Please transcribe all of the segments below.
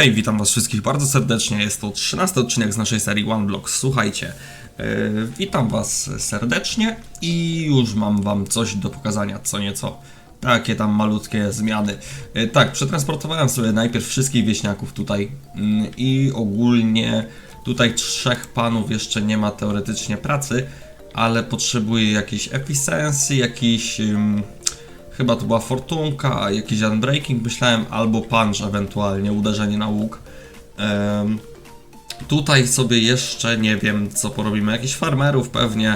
Hej, witam was wszystkich bardzo serdecznie. Jest to 13 odcinek z naszej serii One Block. Słuchajcie, yy, witam was serdecznie i już mam wam coś do pokazania, co nieco. Takie tam malutkie zmiany. Yy, tak, przetransportowałem sobie najpierw wszystkich wieśniaków tutaj yy, i ogólnie tutaj trzech panów jeszcze nie ma teoretycznie pracy, ale potrzebuję jakiejś efficiency, jakiś... ym, Chyba to była fortunka, jakiś unbreaking myślałem, albo punch ewentualnie, uderzenie na łuk. Em, tutaj sobie jeszcze nie wiem co porobimy, jakichś farmerów pewnie,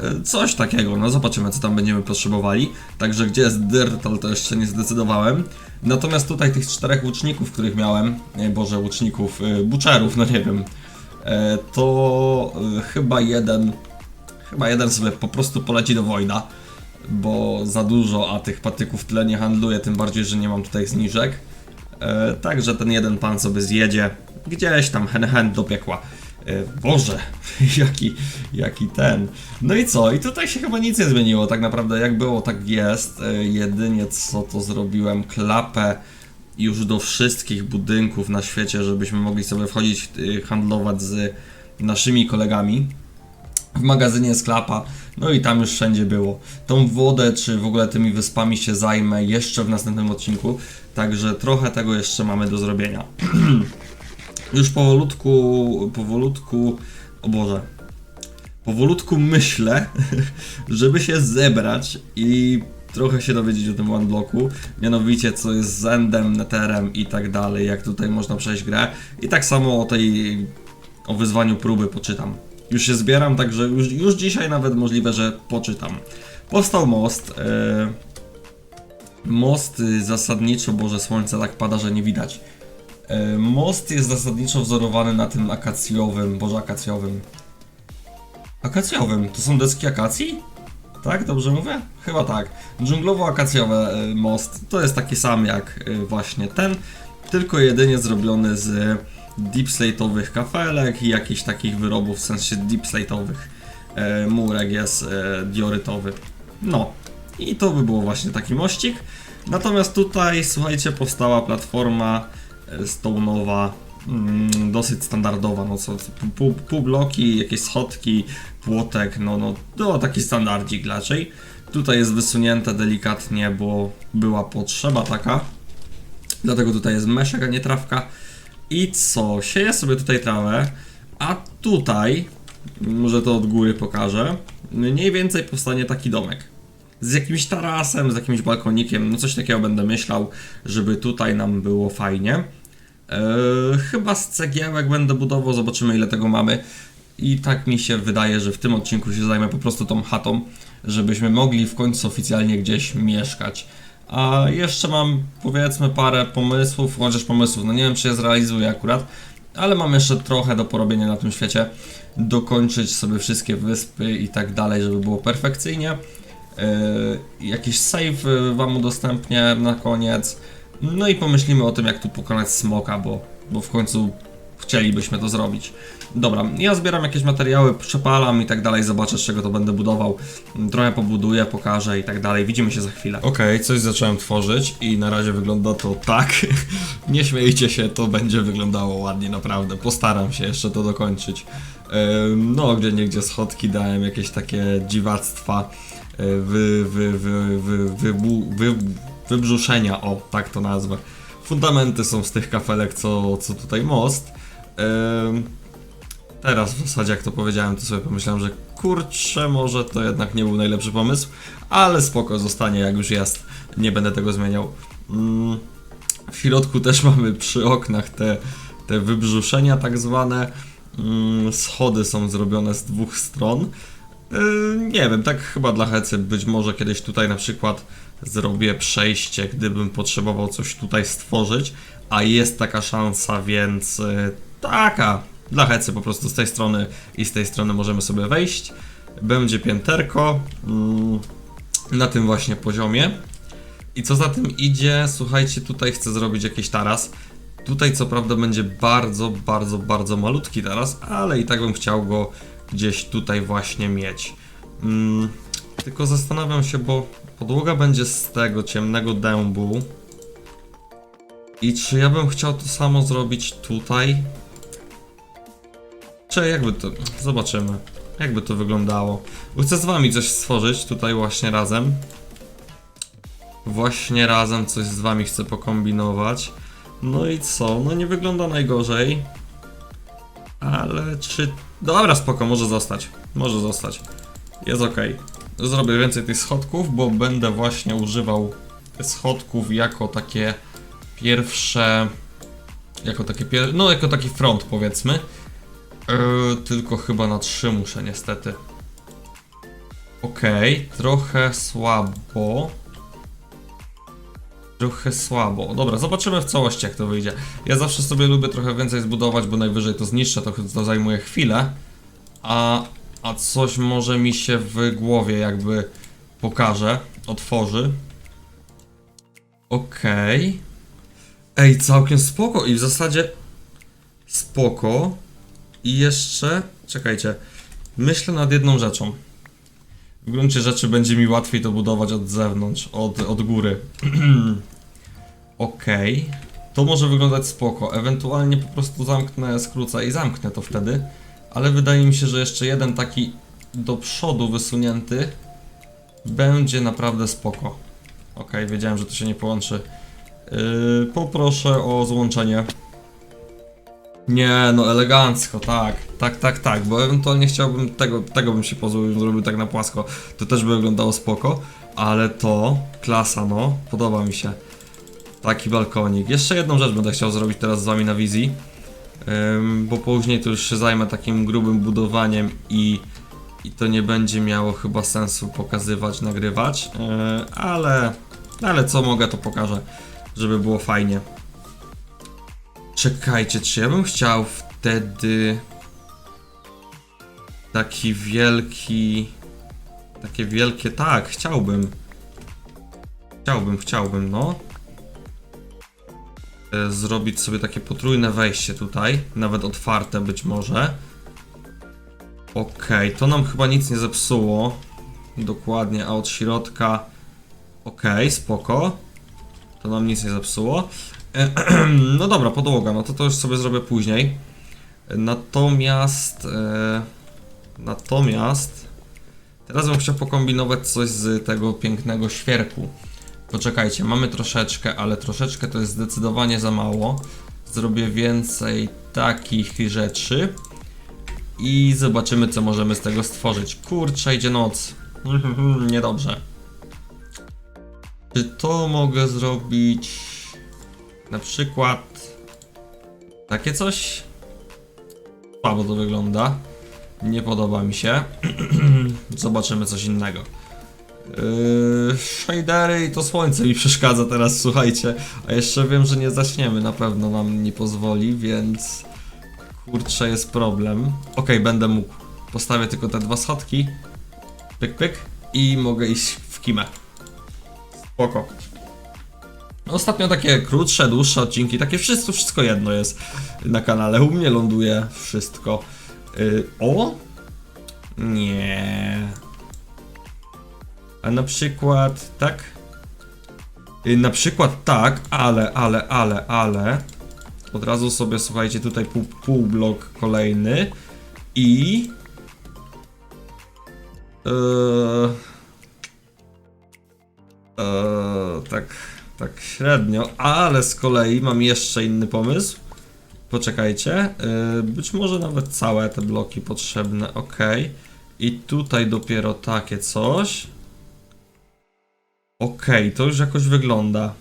e, coś takiego, no zobaczymy co tam będziemy potrzebowali. Także gdzie jest Dirtle to jeszcze nie zdecydowałem. Natomiast tutaj tych czterech łuczników, których miałem, boże łuczników, y, buczerów, no nie wiem, e, to chyba jeden, chyba jeden sobie po prostu poleci do Wojna bo za dużo, a tych patyków tyle nie handluję, tym bardziej, że nie mam tutaj zniżek. E, także ten jeden pan sobie zjedzie gdzieś tam hen hen do piekła. E, Boże, jaki, jaki ten. No i co? I tutaj się chyba nic nie zmieniło, tak naprawdę jak było, tak jest. E, jedynie co to zrobiłem, klapę już do wszystkich budynków na świecie, żebyśmy mogli sobie wchodzić, y, handlować z naszymi kolegami w magazynie jest klapa, no i tam już wszędzie było. Tą wodę, czy w ogóle tymi wyspami się zajmę jeszcze w następnym odcinku, także trochę tego jeszcze mamy do zrobienia. już powolutku, powolutku, o Boże, powolutku myślę, żeby się zebrać i trochę się dowiedzieć o tym one blocku, mianowicie co jest z endem, netherem i tak dalej, jak tutaj można przejść grę i tak samo o tej, o wyzwaniu próby poczytam. Już się zbieram, także już, już dzisiaj nawet możliwe, że poczytam. Powstał most. e, most y, zasadniczo, Boże Słońce tak pada, że nie widać. E, most jest zasadniczo wzorowany na tym akacjowym, Boże akacjowym. Akacjowym, to są deski akacji? Tak, dobrze mówię? Chyba tak. Dżunglowo-akacjowy e, most to jest taki sam jak właśnie ten, tylko jedynie zrobiony z deep slate'owych kafelek i jakichś takich wyrobów, w sensie deep slate'owych. E, murek jest e, diorytowy. No, i to by było właśnie taki mościk. Natomiast tutaj, słuchajcie, powstała platforma e, stone'owa, mm, dosyć standardowa, no co, pół, pół bloki, jakieś schodki, płotek, no, no, to taki standardzik raczej. Tutaj jest wysunięte delikatnie, bo była potrzeba taka. Dlatego tutaj jest meszek, a nie trawka. I co? Sieję sobie tutaj trawę, a tutaj, może to od góry pokażę, mniej więcej powstanie taki domek. Z jakimś tarasem, z jakimś balkonikiem, no coś takiego będę myślał, żeby tutaj nam było fajnie. Eee, chyba z cegiełek będę budował, zobaczymy ile tego mamy. I tak mi się wydaje, że w tym odcinku się zajmę po prostu tą chatą, żebyśmy mogli w końcu oficjalnie gdzieś mieszkać. A jeszcze mam powiedzmy parę pomysłów, chociaż pomysłów, no nie wiem czy je zrealizuję akurat, ale mam jeszcze trochę do porobienia na tym świecie. Dokończyć sobie wszystkie wyspy i tak dalej, żeby było perfekcyjnie. Yy, jakiś save wam udostępnię na koniec. No i pomyślimy o tym, jak tu pokonać smoka, bo, bo w końcu chcielibyśmy to zrobić. Dobra, ja zbieram jakieś materiały, przepalam i tak dalej, zobaczę z czego to będę budował. Trochę pobuduję, pokażę i tak dalej. Widzimy się za chwilę. Okej, coś zacząłem tworzyć i na razie wygląda to tak. Nie śmiejcie się, to będzie wyglądało ładnie, naprawdę. Postaram się jeszcze to dokończyć. No, gdzie niegdzie schodki dałem, jakieś takie dziwactwa, y, wy, wy, wy, wy, wybu- wy, wybrzuszenia, o, tak to nazwę. Fundamenty są z tych kafelek, co, co tutaj most. Ym, Teraz w zasadzie jak to powiedziałem, to sobie pomyślałem, że kurczę, może to jednak nie był najlepszy pomysł, ale spoko, zostanie jak już jest, nie będę tego zmieniał. Mm, w środku też mamy przy oknach te, te wybrzuszenia tak zwane. Mm, schody są zrobione z dwóch stron. Yy, nie wiem, tak chyba dla hecy, być może kiedyś tutaj na przykład zrobię przejście, gdybym potrzebował coś tutaj stworzyć, a jest taka szansa, więc yy, taka, dla hecy po prostu z tej strony i z tej strony możemy sobie wejść. Będzie pięterko mm, na tym właśnie poziomie. I co za tym idzie, słuchajcie, tutaj chcę zrobić jakiś taras. Tutaj co prawda będzie bardzo, bardzo, bardzo malutki taras, ale i tak bym chciał go gdzieś tutaj właśnie mieć. Mm, tylko zastanawiam się, bo podłoga będzie z tego ciemnego dębu. I czy ja bym chciał to samo zrobić tutaj? Czy jakby to... Zobaczymy. Jakby to wyglądało. Chcę z wami coś stworzyć tutaj właśnie razem. Właśnie razem coś z wami chcę pokombinować. No i co? No nie wygląda najgorzej. Ale czy... Dobra, spoko, może zostać. Może zostać. Jest ok. Zrobię więcej tych schodków, bo będę właśnie używał schodków jako takie pierwsze... Jako takie pier... No, jako taki front powiedzmy. Yy, tylko chyba na trzy muszę niestety. Okej, trochę słabo. Trochę słabo. Dobra, zobaczymy w całości jak to wyjdzie. Ja zawsze sobie lubię trochę więcej zbudować, bo najwyżej to zniszczę, to, to zajmuje chwilę. A, a coś może mi się w głowie jakby pokaże, otworzy. Okej. Ej, całkiem spoko i w zasadzie spoko. I jeszcze, czekajcie, myślę nad jedną rzeczą. W gruncie rzeczy będzie mi łatwiej to budować od zewnątrz, od, od góry. Okej. To może wyglądać spoko. Ewentualnie po prostu zamknę, skrócę i zamknę to wtedy. Ale wydaje mi się, że jeszcze jeden taki do przodu wysunięty będzie naprawdę spoko. Okej, wiedziałem, że to się nie połączy. Yy, poproszę o złączenie. Nie, no elegancko, tak. Tak, tak, tak, bo ewentualnie chciałbym tego, tego bym się pozwolił, zrobił tak na płasko. To też by wyglądało spoko, ale to klasa, no, podoba mi się. Taki balkonik. Jeszcze jedną rzecz będę chciał zrobić teraz z wami na wizji, bo później to już się zajmę takim grubym budowaniem i, i to nie będzie miało chyba sensu pokazywać, nagrywać, yy, ale, ale co mogę to pokażę, żeby było fajnie. Czekajcie, czy ja bym chciał wtedy taki wielki. Takie wielkie. Tak, chciałbym. Chciałbym, chciałbym, no. E, Zrobić sobie takie potrójne wejście tutaj, nawet otwarte być może. Okej, to nam chyba nic nie zepsuło. Dokładnie, a od środka. Okej, spoko. To nam nic nie zepsuło. No dobra, podłoga, no to to już sobie zrobię później. Natomiast... E, natomiast... Teraz bym chciał pokombinować coś z tego pięknego świerku. Poczekajcie, mamy troszeczkę, ale troszeczkę to jest zdecydowanie za mało. Zrobię więcej takich rzeczy. I zobaczymy, co możemy z tego stworzyć. Kurczę, idzie noc. Niedobrze. Czy to mogę zrobić... Na przykład takie coś. Słabo to wygląda. Nie podoba mi się. Zobaczymy coś innego. Yy, shadery i to słońce mi przeszkadza teraz, słuchajcie. A jeszcze wiem, że nie zaśniemy, na pewno nam nie pozwoli, więc kurczę jest problem. Ok, będę mógł. Postawię tylko te dwa schodki. Pyk, pyk. I mogę iść w kimę. Spoko. Ostatnio takie krótsze, dłuższe odcinki, takie wszystko, wszystko jedno jest na kanale. U mnie ląduje wszystko. Yy, o? Nie. A na przykład tak? Yy, na przykład tak, ale, ale, ale, ale. Od razu sobie słuchajcie, tutaj pół, pół blok kolejny i. Yy, yy, tak tak średnio, ale z kolei mam jeszcze inny pomysł. Poczekajcie, yy, być może nawet całe te bloki potrzebne, ok. I tutaj dopiero takie coś. Ok, to już jakoś wygląda.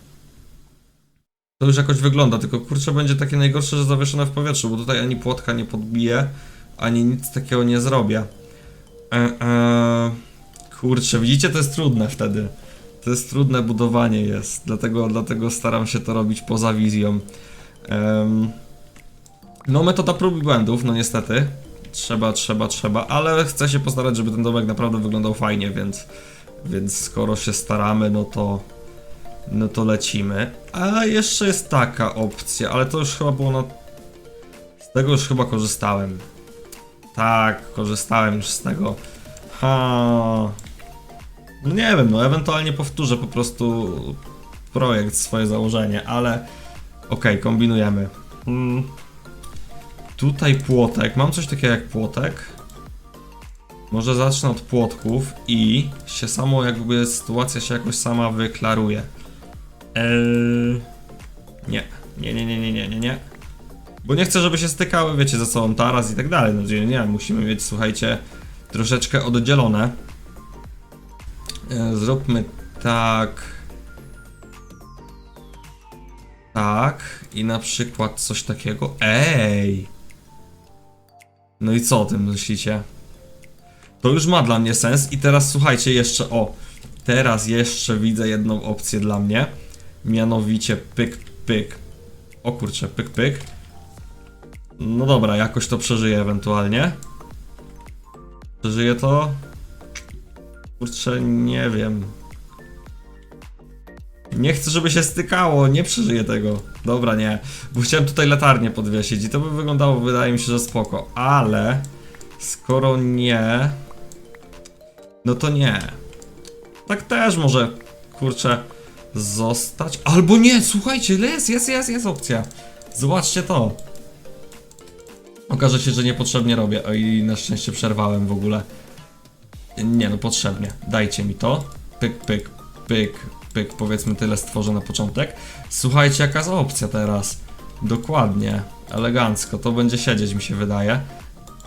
To już jakoś wygląda, tylko kurczę będzie takie najgorsze, że zawieszone w powietrzu, bo tutaj ani płotka nie podbije, ani nic takiego nie zrobię. E, e, kurczę, widzicie, to jest trudne wtedy. To jest trudne budowanie jest, dlatego, dlatego staram się to robić poza wizją. Em, no metoda prób i błędów, no niestety. Trzeba, trzeba, trzeba, ale chcę się postarać, żeby ten domek naprawdę wyglądał fajnie, więc, więc skoro się staramy, no to, no to lecimy. A jeszcze jest taka opcja, ale to już chyba było na... Z tego już chyba korzystałem. Tak, korzystałem już z tego. Ha. No nie wiem, no ewentualnie powtórzę po prostu projekt, swoje założenie, ale Okej, kombinujemy. Mm. Tutaj płotek. Mam coś takiego jak płotek. Może zacznę od płotków i się samo jakby sytuacja się jakoś sama wyklaruje. Eee... Nie. Nie, nie, nie, nie, nie, nie, nie. Bo nie chcę, żeby się stykały, wiecie, ze sobą taras i tak dalej. No nie, nie, musimy mieć, słuchajcie, troszeczkę oddzielone. E, Zróbmy tak. Tak. I na przykład coś takiego. Ej! No i co o tym myślicie? To już ma dla mnie sens. I teraz słuchajcie, jeszcze o. Teraz jeszcze widzę jedną opcję dla mnie. Mianowicie pyk, pyk. O kurczę, pyk, pyk. No dobra, jakoś to przeżyję ewentualnie. Przeżyję to? Kurczę, nie wiem. Nie chcę, żeby się stykało, nie przeżyję tego. Dobra, nie. Bo chciałem tutaj latarnię podwiesić i to by wyglądało, wydaje mi się, że spoko. Ale skoro nie, no to nie. Tak też może, kurczę, zostać. Albo nie, słuchajcie, jest, jest, jest, jest opcja. Zobaczcie to. Okaże się, że niepotrzebnie robię. O i na szczęście przerwałem w ogóle. Nie no, potrzebnie. Dajcie mi to. Pyk, pyk, pyk, pyk. Powiedzmy tyle stworzę na początek. Słuchajcie, jaka jest opcja teraz. Dokładnie. Elegancko. To będzie siedzieć, mi się wydaje.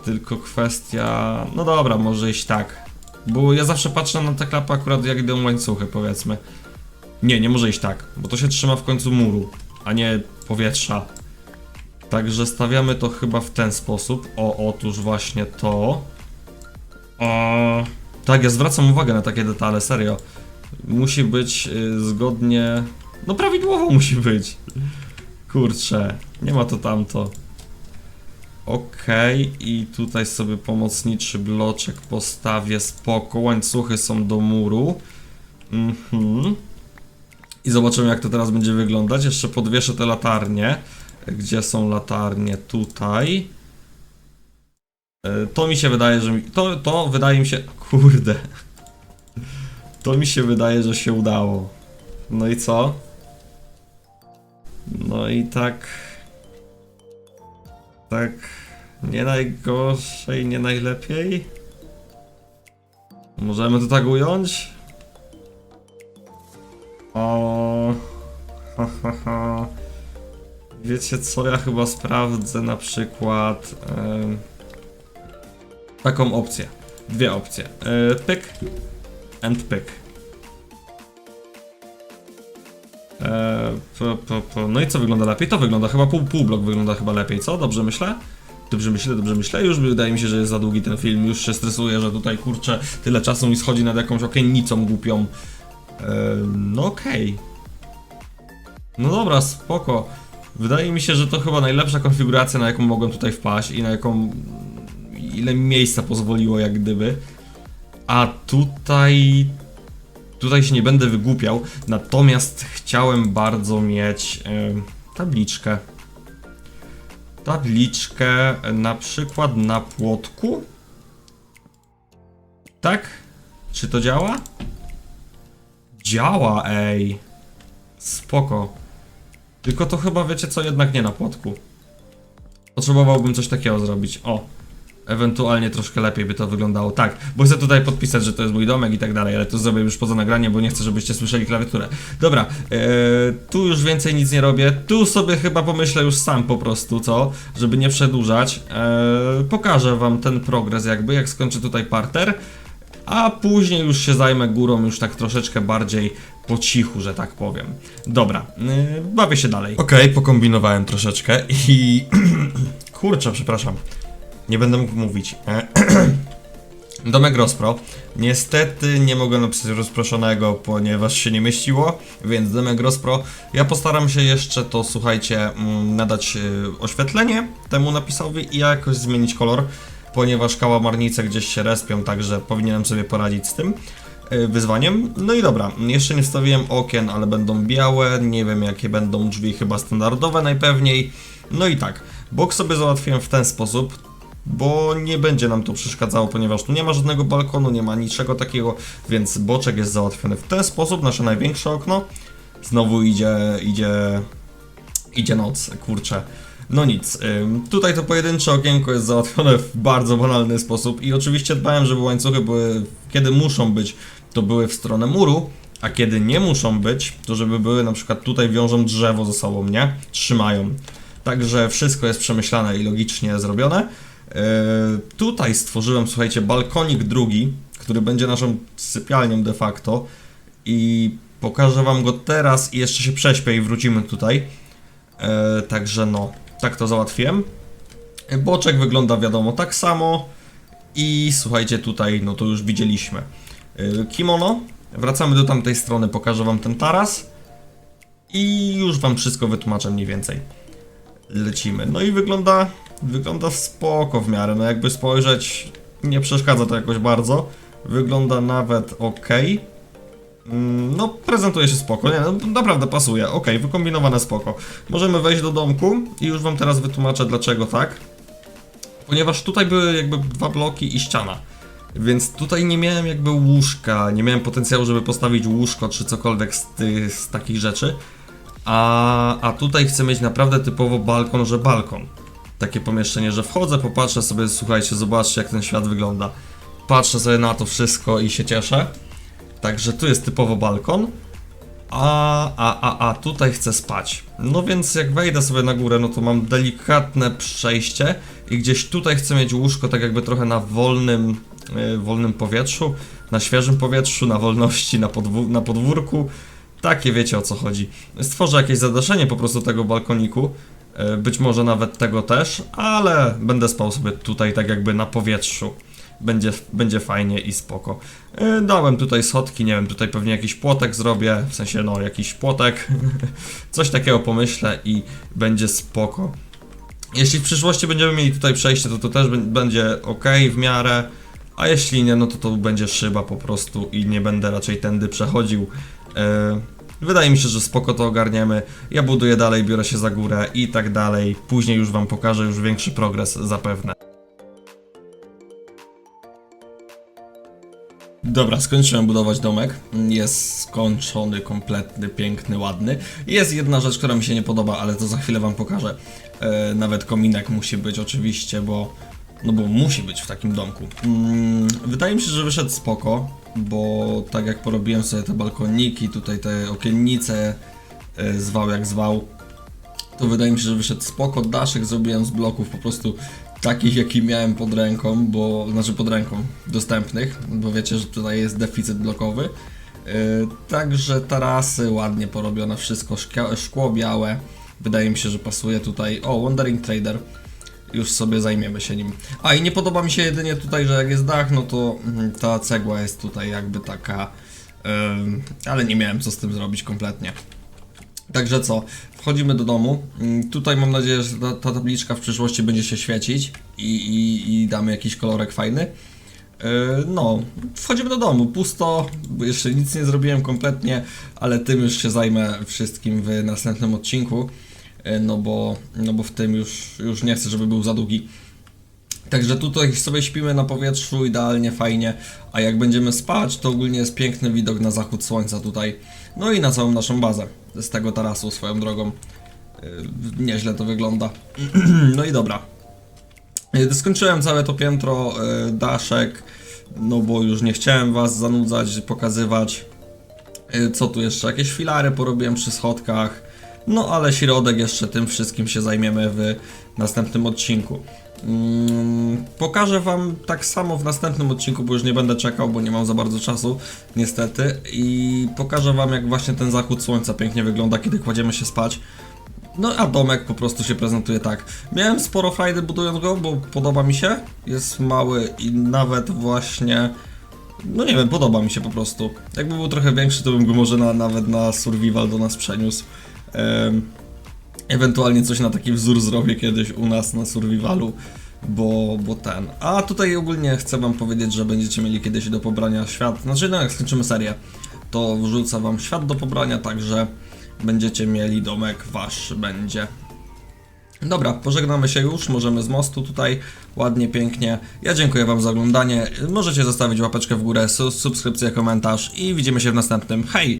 Tylko kwestia... No dobra, może iść tak. Bo ja zawsze patrzę na te klapy akurat jak idą łańcuchy, powiedzmy. Nie, nie może iść tak, bo to się trzyma w końcu muru, a nie powietrza. Także stawiamy to chyba w ten sposób. O, otóż właśnie to. O, tak, ja zwracam uwagę na takie detale, serio. Musi być y, zgodnie. No, prawidłowo musi być. Kurczę, nie ma to tamto. Okej, i tutaj sobie pomocniczy bloczek postawię spoko. Łańcuchy są do muru. Mhm. I zobaczymy, jak to teraz będzie wyglądać. Jeszcze podwieszę te latarnie. Gdzie są latarnie? Tutaj. E, To mi się wydaje, że. Mi... To, to wydaje mi się. Kurde. To mi się wydaje, że się udało. No i co? No i tak. Tak. Nie najgorzej, nie najlepiej. Możemy to tak ująć? O. Ha. Wiecie co, ja chyba sprawdzę na przykład em, taką opcję. Dwie opcje. E, pyk and pyk. E, po, po, po. No i co wygląda lepiej? To wygląda chyba pół, pół blok wygląda chyba lepiej, co? Dobrze myślę? Dobrze myślę, dobrze myślę. Już wydaje mi się, że jest za długi ten film. Już się stresuję, że tutaj kurczę tyle czasu mi schodzi nad jakąś okiennicą głupią. E, no okej. No dobra, spoko. Wydaje mi się, że to chyba najlepsza konfiguracja, na jaką mogłem tutaj wpaść i na jaką. Ile mi miejsca pozwoliło, jak gdyby. A tutaj. Tutaj się nie będę wygłupiał, natomiast chciałem bardzo mieć em, tabliczkę. Tabliczkę na przykład na płotku. Tak? Czy to działa? Działa, ej. Spoko. Tylko to chyba wiecie co, jednak nie na płotku. Potrzebowałbym coś takiego zrobić. O. Ewentualnie troszkę lepiej by to wyglądało. Tak, bo chcę tutaj podpisać, że to jest mój domek i tak dalej, ale to zrobię już poza nagraniem, bo nie chcę, żebyście słyszeli klawiaturę. Dobra, e, tu już więcej nic nie robię. Tu sobie chyba pomyślę już sam po prostu, co? Żeby nie przedłużać. E, pokażę wam ten progres jakby, jak skończę tutaj parter. A później już się zajmę górą już tak troszeczkę bardziej po cichu, że tak powiem. Dobra, yy, bawię się dalej. Okej, pokombinowałem troszeczkę i... Kurczę, przepraszam. Nie będę mógł mówić. E, Domek Rozpro. Niestety nie mogę napisać rozproszonego, ponieważ się nie mieściło, więc Domek Rozpro. Ja postaram się jeszcze to, słuchajcie, mm, nadać y, oświetlenie temu napisowi i jakoś zmienić kolor, ponieważ kałamarnice gdzieś się respią, także powinienem sobie poradzić z tym y, wyzwaniem. No i dobra, jeszcze nie wstawiłem okien, ale będą białe, nie wiem jakie będą drzwi, chyba standardowe najpewniej. No i tak, bok sobie załatwiłem w ten sposób, bo nie będzie nam to przeszkadzało, ponieważ tu nie ma żadnego balkonu, nie ma niczego takiego, więc boczek jest załatwiony w ten sposób, nasze największe okno. Znowu idzie, idzie, Idzie noc, kurczę. No nic, tutaj to pojedyncze okienko jest załatwione w bardzo banalny sposób i oczywiście dbałem, żeby łańcuchy były, kiedy muszą być, to były w stronę muru, a kiedy nie muszą być, to żeby były na przykład tutaj wiążą drzewo ze sobą, nie? Trzymają. Także wszystko jest przemyślane i logicznie zrobione. Yy, tutaj stworzyłem, słuchajcie, balkonik drugi, który będzie naszą sypialnią de facto i pokażę wam go teraz i jeszcze się prześpię i wrócimy tutaj. E, także no, tak to załatwiłem. E, Boczek wygląda wiadomo tak samo. I słuchajcie, tutaj no to już widzieliśmy. E, kimono. Wracamy do tamtej strony, pokażę wam ten taras. I już wam wszystko wytłumaczę mniej więcej. Lecimy. No i wygląda, wygląda spoko w miarę. No jakby spojrzeć, nie przeszkadza to jakoś bardzo. Wygląda nawet ok. Mm, No, prezentuje się spoko, nie, no, naprawdę pasuje, ok, wykombinowane spoko. Możemy wejść do domku i już wam teraz wytłumaczę dlaczego tak. Ponieważ tutaj były jakby dwa bloki i ściana. Więc tutaj nie miałem jakby łóżka, nie miałem potencjału, żeby postawić łóżko czy cokolwiek z, tych, z takich rzeczy. A, a tutaj chcę mieć naprawdę typowo balkon, że balkon. Takie pomieszczenie, że wchodzę, popatrzę sobie, słuchajcie, zobaczcie jak ten świat wygląda. Patrzę sobie na to wszystko i się cieszę. Także tu jest typowo balkon. A, a, a, a tutaj chcę spać. No więc jak wejdę sobie na górę, no to mam delikatne przejście i gdzieś tutaj chcę mieć łóżko tak jakby trochę na wolnym, yy, wolnym powietrzu, na świeżym powietrzu, na wolności, na, podwó- na podwórku. Takie wiecie o co chodzi. Stworzę jakieś zadaszenie po prostu tego balkoniku. Yy, Być może nawet tego też, ale będę spał sobie tutaj tak jakby na powietrzu będzie, będzie fajnie i spoko. Yy, Dałem tutaj schodki, nie wiem, tutaj pewnie jakiś płotek zrobię, w sensie no jakiś płotek, coś takiego pomyślę i będzie spoko. Jeśli w przyszłości będziemy mieli tutaj przejście, to to też bę- będzie ok w miarę, a jeśli nie, no to to będzie szyba po prostu i nie będę raczej tędy przechodził. Yy, Wydaje mi się, że spoko to ogarniemy. Ja buduję dalej, biorę się za górę i tak dalej. Później już wam pokażę już większy progres zapewne. Dobra, skończyłem budować domek. Jest skończony, kompletny, piękny, ładny. Jest jedna rzecz, która mi się nie podoba, ale to za chwilę wam pokażę. E, nawet kominek musi być oczywiście, bo no bo musi być w takim domku. Mm, wydaje mi się, że wyszedł spoko, bo tak jak porobiłem sobie te balkoniki, tutaj te okiennice, e, zwał jak zwał, to wydaje mi się, że wyszedł spoko. Daszek zrobiłem z bloków po prostu takich, jaki miałem pod ręką, bo znaczy pod ręką dostępnych, bo wiecie, że tutaj jest deficyt blokowy. Yy, także tarasy ładnie porobione, wszystko szkia- szkło białe. Wydaje mi się, że pasuje tutaj. O, Wandering Trader. Już sobie zajmiemy się nim. A i nie podoba mi się jedynie tutaj, że jak jest dach, no to mm, ta cegła jest tutaj jakby taka. ym, ale nie miałem co z tym zrobić kompletnie. Także co, wchodzimy do domu. Mm, Tutaj mam nadzieję, że ta, ta tabliczka w przyszłości będzie się świecić i, i, i damy jakiś kolorek fajny. Yy, No, wchodzimy do domu. Pusto, jeszcze nic nie zrobiłem kompletnie, ale tym już się zajmę wszystkim w następnym odcinku. Yy, No bo, no bo w tym już, już nie chcę, żeby był za długi. Także tutaj sobie śpimy na powietrzu idealnie, fajnie, a jak będziemy spać, to ogólnie jest piękny widok na zachód słońca tutaj, no i na całą naszą bazę z tego tarasu swoją drogą. Yy, Nieźle to wygląda. no i dobra. Yy, Skończyłem całe to piętro, daszek, no bo już nie chciałem was zanudzać, pokazywać. Co tu jeszcze? Jakieś filary porobiłem przy schodkach. No ale środek jeszcze tym wszystkim się zajmiemy w następnym odcinku. Mm, Pokażę Wam tak samo w następnym odcinku, bo już nie będę czekał, bo nie mam za bardzo czasu, niestety. I pokażę Wam, jak właśnie ten zachód słońca pięknie wygląda, kiedy kładziemy się spać. No a domek po prostu się prezentuje tak. Miałem sporo frajdy budując go, bo podoba mi się. Jest mały i nawet właśnie. No nie wiem, podoba mi się po prostu. Jakby był trochę większy, to bym go może na, nawet na survival do nas przeniósł. Ewentualnie coś na taki wzór zrobię kiedyś u nas na survivalu, bo, bo ten. A tutaj ogólnie chcę wam powiedzieć, że będziecie mieli kiedyś do pobrania świat. Znaczy, no jak skończymy serię, to wrzucę wam świat do pobrania, także będziecie mieli domek wasz będzie. Dobra, pożegnamy się już, możemy z mostu tutaj, ładnie, pięknie. Ja dziękuję wam za oglądanie, możecie zostawić łapeczkę w górę, su- subskrypcję, komentarz i widzimy się w następnym. Hej!